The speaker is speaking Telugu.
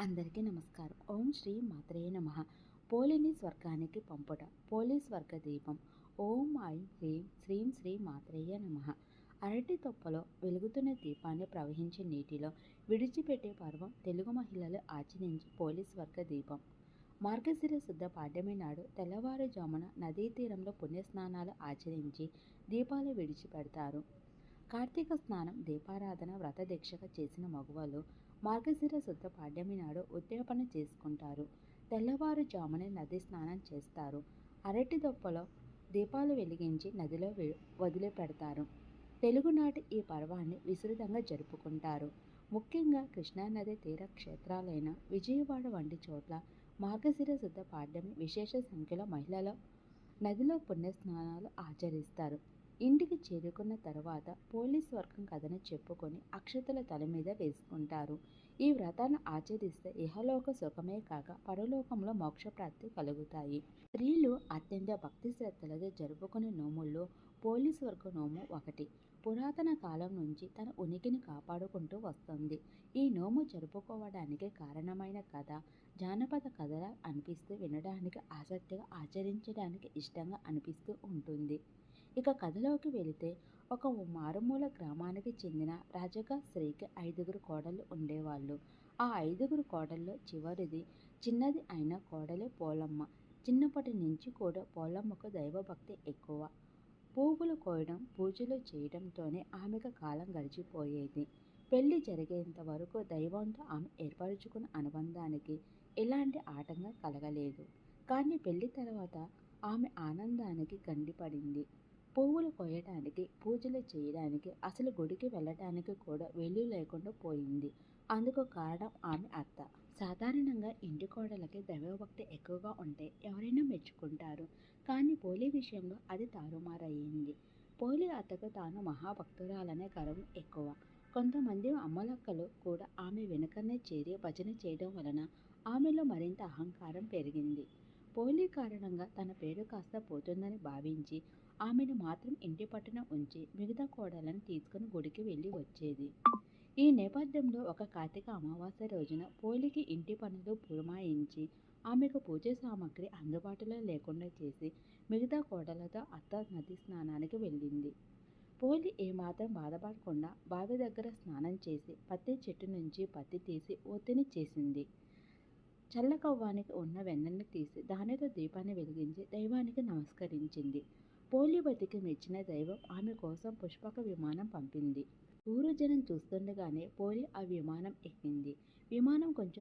అందరికీ నమస్కారం. ఓం శ్రీ మాత్రే నమ. పోలిని స్వర్గానికి పంపుట పోలి స్వర్గ దీపం. ఓం ఐ హ్రీం శ్రీం శ్రీ మాత్రేయ నమ. అరటి తొప్పలో వెలుగుతున్న దీపాన్ని ప్రవహించే నీటిలో విడిచిపెట్టే పర్వం తెలుగు మహిళలు ఆచరించి పోలీస్ వర్గ దీపం. మార్గశిర శుద్ధ పాడ్యమి నాడు తెల్లవారుజామున నదీ తీరంలో పుణ్యస్నానాలు ఆచరించి దీపాలు విడిచిపెడతారు. కార్తీక స్నానం దీపారాధన వ్రత దీక్షగా చేసిన మగువలు మార్గశిర శుద్ధ పాడ్యమి నాడు ఉద్యాపన చేసుకుంటారు. తెల్లవారుజామునే నది స్నానం చేస్తారు. అరటి దొప్పలో దీపాలు వెలిగించి నదిలో వదిలిపెడతారు. తెలుగునాటి ఈ పర్వాన్ని విస్తృతంగా జరుపుకుంటారు. ముఖ్యంగా కృష్ణానది తీర క్షేత్రాలైన విజయవాడ వంటి చోట్ల మార్గశిర శుద్ధ పాడ్యమి విశేష సంఖ్యలో మహిళలు నదిలో పుణ్యస్నానాలు ఆచరిస్తారు. ఇంటికి చేరుకున్న తర్వాత పోలీస్ వర్గం కథను చెప్పుకొని అక్షతల తల మీద వేసుకుంటారు. ఈ వ్రతాన్ని ఆచరిస్తే ఇహలోక సుఖమే కాక పరలోకంలో మోక్షప్రాప్తి కలుగుతాయి. స్త్రీలు అత్యంత భక్తి శ్రద్ధలతో జరుపుకునే నోముల్లో పోలీస్ వర్గ నోము ఒకటి. పురాతన కాలం నుంచి తన ఉనికిని కాపాడుకుంటూ వస్తుంది. ఈ నోము జరుపుకోవడానికి కారణమైన కథ జానపద కథలా అనిపిస్తూ వినడానికి ఆసక్తిగా ఆచరించడానికి ఇష్టంగా అనిపిస్తూ ఉంటుంది. ఇక కథలోకి వెళితే ఒక మారుమూల గ్రామానికి చెందిన రాజగా స్త్రీకి ఐదుగురు కోడళ్ళు ఉండేవాళ్ళు. ఆ ఐదుగురు కోడల్లో చివరిది చిన్నది అయిన కోడలే పోలమ్మ. చిన్నప్పటి నుంచి కూడా పోలమ్మకు దైవభక్తి ఎక్కువ. పువ్వులు కోయడం పూజలు చేయడంతోనే ఆమెకు కాలం గడిచిపోయేది. పెళ్ళి జరిగేంత వరకు దైవంతో ఆమె ఏర్పరచుకున్న అనుబంధానికి ఎలాంటి ఆటంకం కలగలేదు. కానీ పెళ్ళి తర్వాత ఆమె ఆనందానికి గండిపడింది. పువ్వులు కోయడానికి పూజలు చేయడానికి అసలు గుడికి వెళ్ళటానికి కూడా వెళ్ళి లేకుండా పోయింది. అందుకు కారణం ఆమె అత్త. సాధారణంగా ఇంటి కోడలకి దైవభక్తి ఎక్కువగా ఉంటే ఎవరైనా మెచ్చుకుంటారు. కానీ పోలి విషయంలో అది తారుమారయ్యింది. పోలి అత్తకు తాను మహాభక్తురాలనే గర్వం ఎక్కువ. కొంతమంది అమ్మలక్కలు కూడా ఆమె వెనుకనే చేరి భజన చేయడం వలన ఆమెలో మరింత అహంకారం పెరిగింది. పోలీ కారణంగా తన పేరు కాస్త పోతుందని భావించి ఆమెను మాత్రం ఇంటి పట్టున ఉంచి మిగతా కోడలను తీసుకుని గుడికి వెళ్ళి వచ్చేది. ఈ నేపథ్యంలో ఒక కార్తీక అమావాస్య రోజున పోలికి ఇంటి పనులు పురమాయించి ఆమెకు పూజ సామాగ్రి అందుబాటులో లేకుండా చేసి మిగతా కోడలతో అత్త నది స్నానానికి వెళ్ళింది. పోలి ఏమాత్రం బాధపడకుండా బావి దగ్గర స్నానం చేసి పత్తి చెట్టు నుంచి పత్తి తీసి ఒత్తిని చేసింది. చల్లకవ్వానికి ఉన్న వెన్నెని తీసి దానితో దీపాన్ని వెలిగించి దైవానికి నమస్కరించింది. పోలి బతికి మెచ్చిన దైవం ఆమె కోసం పుష్పక విమానం పంపింది. ఊరు జనం చూస్తుండగానే పోలి ఆ విమానం ఎక్కింది. విమానం కొంచెం